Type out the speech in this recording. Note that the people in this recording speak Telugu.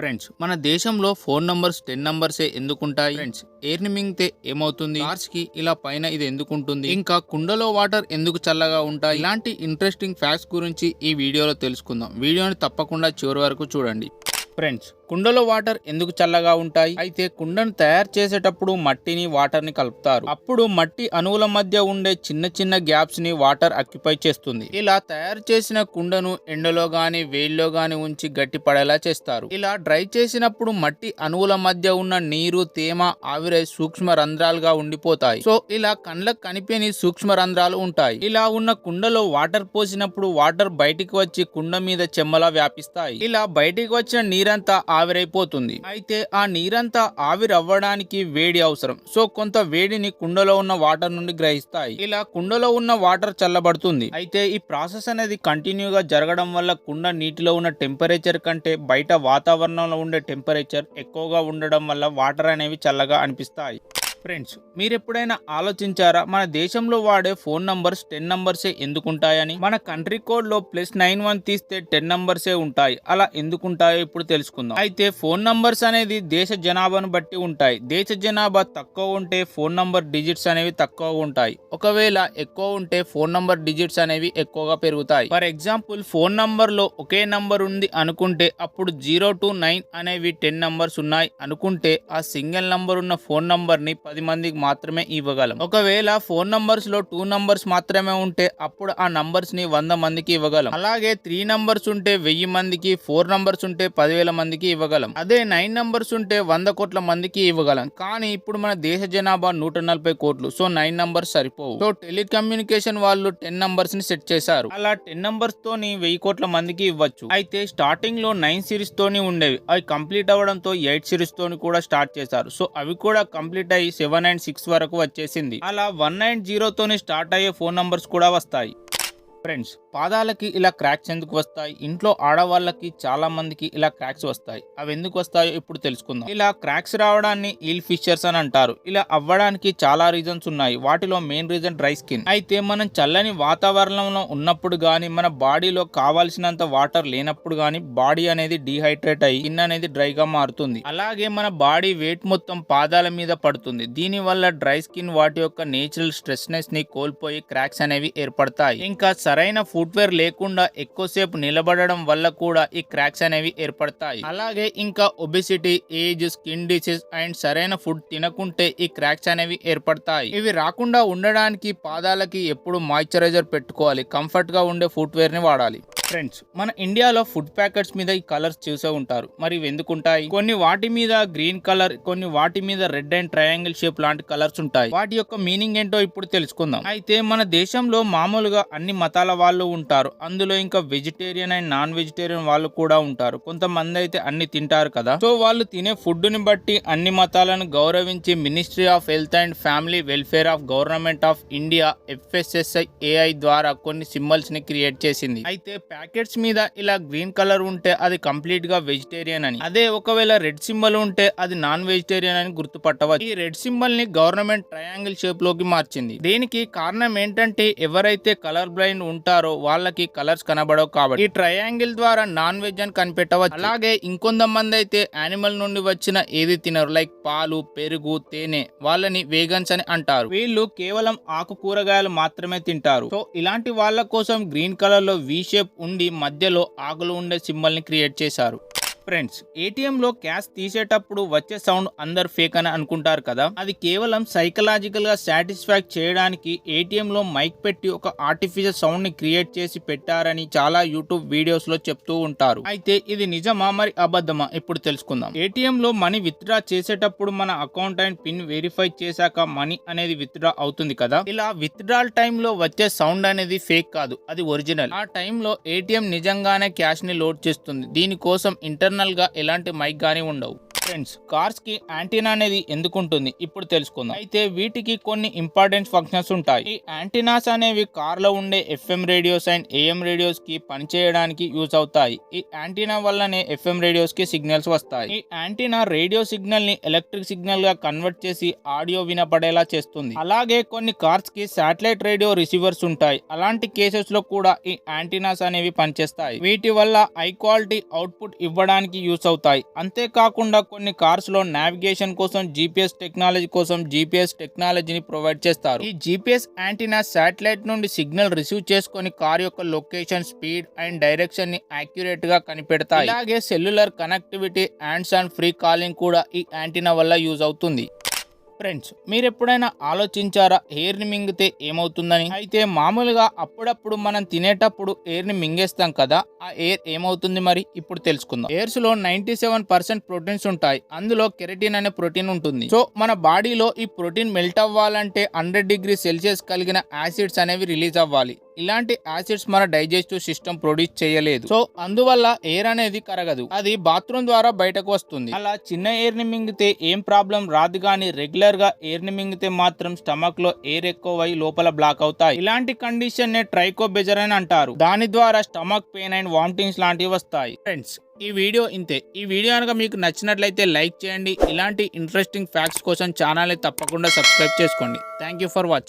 ఫ్రెండ్స్ మన దేశంలో ఫోన్ నంబర్స్ టెన్ నంబర్సే ఎందుకుంటాయి? ఫ్రెండ్స్ ఎయిర్ని ఏమవుతుంది? కార్స్కి ఇలా పైన ఇది ఎందుకుంటుంది? ఇంకా కుండలో వాటర్ ఎందుకు చల్లగా ఉంటాయి? ఇలాంటి ఇంట్రెస్టింగ్ ఫ్యాక్ట్స్ గురించి ఈ వీడియోలో తెలుసుకుందాం. వీడియోని తప్పకుండా చివరి వరకు చూడండి. ఫ్రెండ్స్ కుండలో వాటర్ ఎందుకు చల్లగా ఉంటాయి? అయితే కుండను తయారు చేసేటప్పుడు మట్టిని వాటర్ని కలుపుతారు. అప్పుడు మట్టి అణువుల మధ్య ఉండే చిన్న చిన్న గ్యాప్స్ని వాటర్ అక్యుపై చేస్తుంది. ఇలా తయారు చేసిన కుండను ఎండలో గాని వేడిలో గాని ఉంచి గట్టి పడేలా చేస్తారు. ఇలా డ్రై చేసినప్పుడు మట్టి అణువుల మధ్య ఉన్న నీరు తేమ ఆవిరై సూక్ష్మ రంధ్రాలుగా ఉండిపోతాయి. సో ఇలా కండ్లకు కనిపించని సూక్ష్మ రంధ్రాలు ఉంటాయి. ఇలా ఉన్న కుండలో వాటర్ పోసినప్పుడు వాటర్ బయటికి వచ్చి కుండ మీద చెమ్మలా వ్యాపిస్తాయి. ఇలా బయటికి వచ్చిన నీరు నీరంతా ఆవిరైపోతుంది. అయితే ఆ నీరంతా ఆవిరవ్వడానికి వేడి అవసరం. సో కొంత వేడిని కుండలో ఉన్న వాటర్ నుండి గ్రహిస్తాయి. ఇలా కుండలో ఉన్న వాటర్ చల్లబడుతుంది. అయితే ఈ ప్రాసెస్ అనేది కంటిన్యూగా జరగడం వల్ల కుండ నీటిలో ఉన్న టెంపరేచర్ కంటే బయట వాతావరణంలో ఉండే టెంపరేచర్ ఎక్కువగా ఉండడం వల్ల వాటర్ అనేవి చల్లగా అనిపిస్తాయి. ఫ్రెండ్స్ మీరు ఎప్పుడైనా ఆలోచించారా మన దేశంలో వాడే ఫోన్ నంబర్స్ టెన్ నంబర్సే ఎందుకుంటాయని? మన కంట్రీ కోడ్లో ప్లస్ నైన్ వన్ తీస్తే టెన్ నంబర్సే ఉంటాయి. అలా ఎందుకుంటాయో ఇప్పుడు తెలుసుకుందాం. అయితే ఫోన్ నంబర్స్ అనేది దేశ జనాభాను బట్టి ఉంటాయి. దేశ జనాభా తక్కువ ఉంటే ఫోన్ నంబర్ డిజిట్స్ అనేవి తక్కువ ఉంటాయి. ఒకవేళ ఎక్కువ ఉంటే ఫోన్ నంబర్ డిజిట్స్ అనేవి ఎక్కువగా పెరుగుతాయి. ఫర్ ఎగ్జాంపుల్ ఫోన్ నంబర్లో ఒకే నంబర్ ఉంది అనుకుంటే అప్పుడు జీరో టు నైన్ అనేవి టెన్ నంబర్స్ ఉన్నాయి అనుకుంటే ఆ సింగిల్ నంబర్ ఉన్న ఫోన్ నంబర్ని పది పది మందికి మాత్రమే ఇవ్వగలం. ఒకవేళ ఫోన్ నంబర్స్లో టూ నంబర్స్ మాత్రమే ఉంటే అప్పుడు ఆ నంబర్స్ని వంద మందికి ఇవ్వగలం. అలాగే త్రీ నంబర్స్ ఉంటే వెయ్యి మందికి ఫోర్ నంబర్స్ ఉంటే పదివేల మందికి ఇవ్వగలం. అదే నైన్ నంబర్స్ ఉంటే వంద కోట్ల మందికి ఇవ్వగలం. కానీ ఇప్పుడు మన దేశ జనాభా నూట నలభై కోట్లు సో నైన్ నంబర్స్ సరిపోవు. సో టెలికమ్యూనికేషన్ వాళ్ళు టెన్ నంబర్స్ని సెట్ చేశారు. అలా టెన్ నంబర్స్ తోని వెయ్యి కోట్ల మందికి ఇవ్వచ్చు. అయితే స్టార్టింగ్లో నైన్ సిరీస్ తోని ఉండేవి. అవి కంప్లీట్ అవ్వడంతో ఎయిట్ సిరీస్ తోని కూడా స్టార్ట్ చేశారు. సో అవి కూడా కంప్లీట్ అయ్యి సెవెన్ అండ్ సిక్స్ వరకు వచ్చేసింది. అలా వన్ నైన్ జీరోతోనే స్టార్ట్ అయ్యే ఫోన్ నంబర్స్ కూడా వస్తాయి. ఫ్రెండ్స్ పాదాలకి ఇలా క్రాక్స్ ఎందుకు వస్తాయి? ఇంట్లో ఆడవాళ్ళకి చాలా మందికి ఇలా క్రాక్స్ వస్తాయి. అవి ఎందుకు వస్తాయో ఇప్పుడు తెలుసుకుందాం. ఇలా క్రాక్స్ రావడాన్ని ఈల్ ఫిషర్స్ అని అంటారు. ఇలా అవ్వడానికి చాలా రీజన్స్ ఉన్నాయి. వాటిలో మెయిన్ రీజన్ డ్రై స్కిన్. అయితే మనం చల్లని వాతావరణంలో ఉన్నప్పుడు గానీ మన బాడీలో కావాల్సినంత వాటర్ లేనప్పుడు గానీ బాడీ అనేది డీహైడ్రేట్ అయ్యి స్కిన్ అనేది డ్రైగా మారుతుంది. అలాగే మన బాడీ వెయిట్ మొత్తం పాదాల మీద పడుతుంది. దీని వల్ల డ్రై స్కిన్ వాటి యొక్క నేచురల్ స్ట్రెస్నెస్ని కోల్పోయి క్రాక్స్ అనేవి ఏర్పడతాయి. ఇంకా సరైన ఫుట్వేర్ లేకుండా ఎక్కువసేపు నిలబడడం వల్ల కూడా ఈ క్రాక్స్ అనేవి ఏర్పడతాయి. అలాగే ఇంకా obesity age skin disease and సరైన ఫుడ్ తినకుంటే ఈ క్రాక్స్ అనేవి ఏర్పడతాయి. ఇవి రాకుండా ఉండడానికి పాదాలకి ఎప్పుడు మాయిశ్చరైజర్ పెట్టుకోవాలి. కంఫర్ట్గా ఉండే ఫుట్వేర్ని వాడాలి. ఫ్రెండ్స్ మన ఇండియాలో ఫుడ్ ప్యాకెట్స్ మీద ఈ కలర్స్ చూసే ఉంటారు. మరి ఇవి ఎందుకు ఉంటాయి కొన్ని వాటి మీద గ్రీన్ కలర్ కొన్ని వాటి మీద రెడ్ అండ్ ట్రయాంగిల్ షేప్ లాంటి కలర్స్ ఉంటాయి. వాటి యొక్క మీనింగ్ ఏంటో ఇప్పుడు తెలుసుకుందాం. అయితే మన దేశంలో మామూలుగా అన్ని మతాల వాళ్ళు ఉంటారు. అందులో ఇంకా వెజిటేరియన్ అండ్ నాన్ వెజిటేరియన్ వాళ్ళు కూడా ఉంటారు. కొంతమంది అయితే అన్ని తింటారు కదా. సో వాళ్ళు తినే ఫుడ్ని బట్టి అన్ని మతాలను గౌరవించి ministry of health and family welfare of government of India FSSI AI ద్వారా కొన్ని సింబల్స్ని క్రియేట్ చేసింది. అయితే ప్యాకెట్స్ మీద ఇలా గ్రీన్ కలర్ ఉంటే అది కంప్లీట్గా వెజిటేరియన్ అని. అదే ఒకవేళ రెడ్ సింబల్ ఉంటే అది నాన్ వెజిటేరియన్ అని గుర్తుపట్టవచ్చు. ఈ రెడ్ సింబల్ని గవర్నమెంట్ ట్రయాంగిల్ షేప్లోకి మార్చింది. దీనికి కారణం ఏంటంటే ఎవరైతే కలర్ బ్లైండ్ ఉంటారో వాళ్ళకి కలర్స్ కనబడవు కాబట్టి. ఈ ట్రయాంగిల్ ద్వారా నాన్ వెజ్ అని కనిపెట్టవచ్చు. అలాగే ఇంకొంతమంది అయితే యానిమల్ నుండి వచ్చిన ఏది తినరు. లైక్ పాలు పెరుగు తేనె వాళ్ళని వేగన్స్ అని అంటారు. వీళ్ళు కేవలం ఆకు కూరగాయలు మాత్రమే తింటారు. సో ఇలాంటి వాళ్ళ కోసం గ్రీన్ కలర్లో వి షేప్ ఉండి మధ్యలో ఆకులు ఉండే సింబల్ని క్రియేట్ చేశారు. ఫ్రెండ్స్ ఏటీఎం లో క్యాష్ తీసేటప్పుడు వచ్చే సౌండ్ అందరు ఫేక్ అని అనుకుంటారు కదా? అది కేవలం సైకలాజికల్గా సాటిస్ఫాక్ట్ చేయడానికి ఏటీఎం లో మైక్ పెట్టి ఒక ఆర్టిఫిషియల్ సౌండ్ని క్రియేట్ చేసి పెట్టారని చాలా యూట్యూబ్ వీడియోస్లో చెప్తూ ఉంటారు. అయితే ఇది నిజమా? మరి అబద్ధమా? ఇప్పుడు తెలుసుకుందాం. ఏటీఎం లో మనీ విత్డ్రా చేసేటప్పుడు మన అకౌంట్ అండ్ పిన్ వెరిఫై చేశాక మనీ అనేది విత్డ్రా అవుతుంది కదా? ఇలా విత్డ్రాల్ టైంలో వచ్చే సౌండ్ అనేది ఫేక్ కాదు. అది ఒరిజినల్ ఆ టైంలో ఏటీఎం నిజంగానే క్యాష్ని లోడ్ చేస్తుంది. దీనికోసం ఇంటర్నెట్ గా ఎలాంటి మైక్ కానీ ఉండవు. ఫ్రెండ్స్ కార్స్కి యాంటీనా అనేది ఎందుకు ఉంటుంది ఇప్పుడు తెలుసుకుందాం. అయితే వీటికి కొన్ని ఇంపార్టెంట్ ఫంక్షన్స్ ఉంటాయి. ఈ యాంటీనాస్ అనేవి కార్లో ఉండే ఎఫ్ఎం రేడియోస్ అండ్ ఏఎం రేడియోస్కి పనిచేయడానికి యూజ్ అవుతాయి. ఈ యాంటీనా వల్లనే ఎఫ్ఎం రేడియోస్కి సిగ్నల్స్ వస్తాయి. ఈ యాంటీనా రేడియో సిగ్నల్ని ఎలక్ట్రిక్ సిగ్నల్గా కన్వర్ట్ చేసి ఆడియో వినపడేలా చేస్తుంది. అలాగే కొన్ని కార్స్కి శాటిలైట్ రేడియో రిసీవర్స్ ఉంటాయి. అలాంటి కేసెస్లో కూడా ఈ యాంటీనాస్ అనేవి పనిచేస్తాయి. వీటి వల్ల హై క్వాలిటీ అవుట్పుట్ ఇవ్వడానికి యూస్ అవుతాయి. అంతేకాకుండా కొన్ని కార్స్లో నావిగేషన్ కోసం జీపీఎస్ టెక్నాలజీ కోసం జీపీఎస్ టెక్నాలజీని ప్రొవైడ్ చేస్తారు. ఈ జీపీఎస్ యాంటీనా శాటిలైట్ నుండి సిగ్నల్ రిసీవ్ చేసుకొని కార్ యొక్క లొకేషన్ స్పీడ్ అండ్ డైరెక్షన్ని యాక్యురేట్గా కనిపెడతాయి. అలాగే సెల్యులర్ కనెక్టివిటీ అండ్స్ అండ్ ఫ్రీ కాలింగ్ కూడా ఈ యాంటీనా వల్ల యూజ్ అవుతుంది. ఫ్రెండ్స్ మీరు ఎప్పుడైనా ఆలోచించారా ఎయిర్ని మింగితే ఏమవుతుందని? అయితే మామూలుగా అప్పుడప్పుడు మనం తినేటప్పుడు ఎయిర్ని మింగేస్తాం కదా ఆ ఎయిర్ ఏమవుతుంది మరి? ఇప్పుడు తెలుసుకుందాం. ఎయిర్స్లో నైన్టీ సెవెన్ పర్సెంట్ ప్రోటీన్స్ ఉంటాయి. అందులో కెరటిన్ అనే ప్రోటీన్ ఉంటుంది. సో మన బాడీలో ఈ ప్రోటీన్ మెల్ట్ అవ్వాలంటే హండ్రెడ్ డిగ్రీ సెల్సియస్ కలిగిన యాసిడ్స్ అనేవి రిలీజ్ అవ్వాలి. ఇలాంటి యాసిడ్స్ మన డైజెస్టివ్ సిస్టమ్ ప్రొడ్యూస్ చేయలేదు. సో అందువల్ల ఎయిర్ అనేది కరగదు. అది బాత్రూమ్ ద్వారా బయటకు వస్తుంది. అలా చిన్న ఎయిర్ని మింగితే ఏం ప్రాబ్లం రాదు కానీ రెగ్యులర్గా ఎయిర్ని మింగితే మాత్రం స్టమక్లో ఎయిర్ ఎక్కువ లోపల బ్లాక్ అవుతాయి. ఇలాంటి కండిషన్ నే ట్రైకోబెజర్ అని అంటారు. దాని ద్వారా స్టమక్ పెయిన్ అండ్ వామిటింగ్స్ లాంటివి వస్తాయి. ఫ్రెండ్స్ ఈ వీడియో ఇంతే. ఈ వీడియో కనుక మీకు నచ్చినట్లయితే లైక్ చేయండి. ఇలాంటి ఇంట్రెస్టింగ్ ఫ్యాక్ట్స్ కోసం ఛానల్ని తప్పకుండా సబ్స్క్రైబ్ చేసుకోండి. Thank you for watching